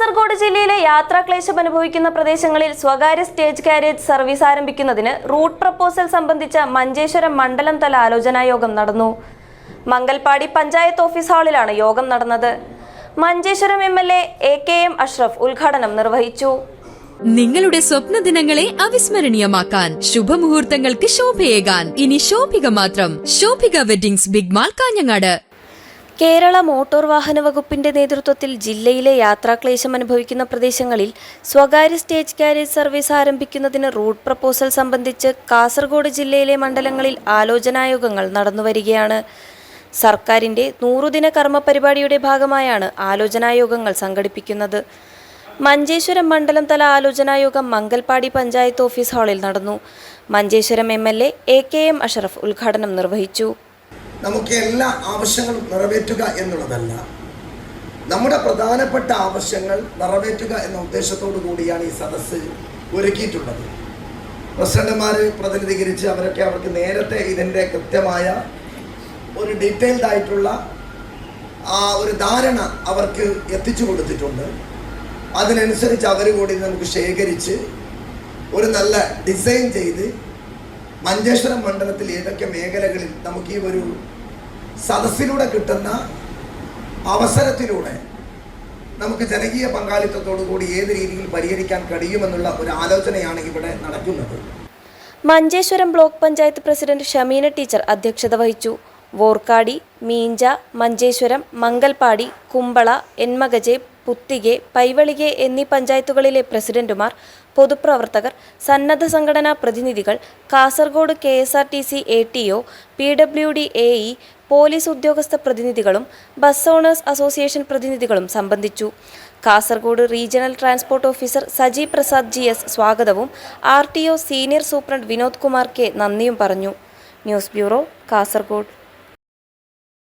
കാസർഗോഡ് ജില്ലയിലെ യാത്രാക്ലേശം അനുഭവിക്കുന്ന പ്രദേശങ്ങളിൽ സ്വകാര്യ സ്റ്റേജ് കാരേജ് സർവീസ് ആരംഭിക്കുന്നതിന് റൂട്ട് പ്രപ്പോസൽ സംബന്ധിച്ച മഞ്ചേശ്വരം മണ്ഡലം തല ആലോചനാ യോഗം നടന്നു. മംഗൽപാടി പഞ്ചായത്ത് ഓഫീസ് ഹാളിലാണ് യോഗം നടന്നത്. Manjeshwaram M L A K M Ashraf ഉദ്ഘാടനം നിർവഹിച്ചു. നിങ്ങളുടെ സ്വപ്ന ദിനങ്ങളെ അവിസ്മരണീയമാക്കാൻ ശുഭമുഹൂർത്തങ്ങൾക്ക് ശോഭയേകാൻ. ഇനി ശോഭിക മാത്രം. Shobhika weddings big mall Kanhangad. Kerala motor വാഹന വകുപ്പിന്റെ നേതൃത്വത്തിൽ ജില്ലയിലെ യാത്രാക്ലേശം അനുഭവിക്കുന്ന പ്രദേശങ്ങളിൽ സ്വകാര്യ സ്റ്റേജ് കാരേജ് സർവീസ് ആരംഭിക്കുന്നതിന് റൂട്ട് പ്രപ്പോസൽ സംബന്ധിച്ച് കാസർഗോഡ് ജില്ലയിലെ മണ്ഡലങ്ങളിൽ ആലോചനായോഗങ്ങൾ നടന്നുവരികയാണ്. സർക്കാരിന്റെ നൂറുദിന കർമ്മ പരിപാടിയുടെ ഭാഗമായാണ് ആലോചനായോഗങ്ങൾ സംഘടിപ്പിക്കുന്നത്. മഞ്ചേശ്വരം മണ്ഡലം തല ആലോചനായോഗം മംഗൽപാടി പഞ്ചായത്ത് ഓഫീസ് ഹാളിൽ നടന്നു. Manjeshwaram M L A K M Ashraf ഉദ്ഘാടനം നിർവഹിച്ചു. നമുക്ക് എല്ലാ ആവശ്യങ്ങളും നിറവേറ്റുക എന്നുള്ളതല്ല. നമ്മുടെ പ്രധാനപ്പെട്ട ആവശ്യങ്ങൾ നിറവേറ്റുക എന്ന ഉദ്ദേശത്തോടു കൂടിയാണ് ഈ സദസ്സ് ഒരുക്കിയിട്ടുള്ളത്. പ്രസിഡന്റുമാർ പ്രതിനിധീകരിച്ച് അവരൊക്കെ അവർക്ക് നേരത്തെ ഇതിന്റെ കൃത്യമായ ഒരു ഡീറ്റെയിൽഡ് ആയിട്ടുള്ള ആ ഒരു ധാരണ അവർക്ക് എത്തിച്ചു കൊടുത്തിട്ടുണ്ട്. അതിനനുസരിച്ച് അവർ കൂടി നമുക്ക് ശേഖരിച്ച് ഒരു നല്ല ഡിസൈൻ ചെയ്ത് മഞ്ചേശ്വരം മണ്ഡലത്തിൽ ഏതൊക്കെ മേഖലകളിൽ നമുക്ക് ഈ ഒരു സദസ്സിലൂടെ കിട്ടുന്ന അവസരത്തിലൂടെ നമുക്ക് ജനകീയ പങ്കാളിത്തത്തോടു കൂടി ഏത് രീതിയിൽ പരിഹരിക്കാൻ കഴിയുമെന്നുള്ള ഒരു ആലോചനയാണ് ഇവിടെ നടക്കുന്നത്. Manjeshwaram block panchayat president Shameena teacher അധ്യക്ഷത വഹിച്ചു. വോർക്കാടി മീഞ്ച മഞ്ചേശ്വരം മംഗൽപാടി കുമ്പള എന്മകജെ പുത്തികെ പൈവളികെ എന്നീ പഞ്ചായത്തുകളിലെ പ്രസിഡന്റുമാർ പൊതുപ്രവർത്തകർ സന്നദ്ധ സംഘടനാ പ്രതിനിധികൾ Kasaragod K S R T C A T O P W D A E police ഉദ്യോഗസ്ഥ പ്രതിനിധികളും ബസ് ഓണേഴ്സ് അസോസിയേഷൻ പ്രതിനിധികളും സംബന്ധിച്ചു. Kasaragod regional transport officer Saji Prasad G S സ്വാഗതവും R T O senior superintendent Vinod Kumar K നന്ദിയും പറഞ്ഞു. News bureau Kasaragod.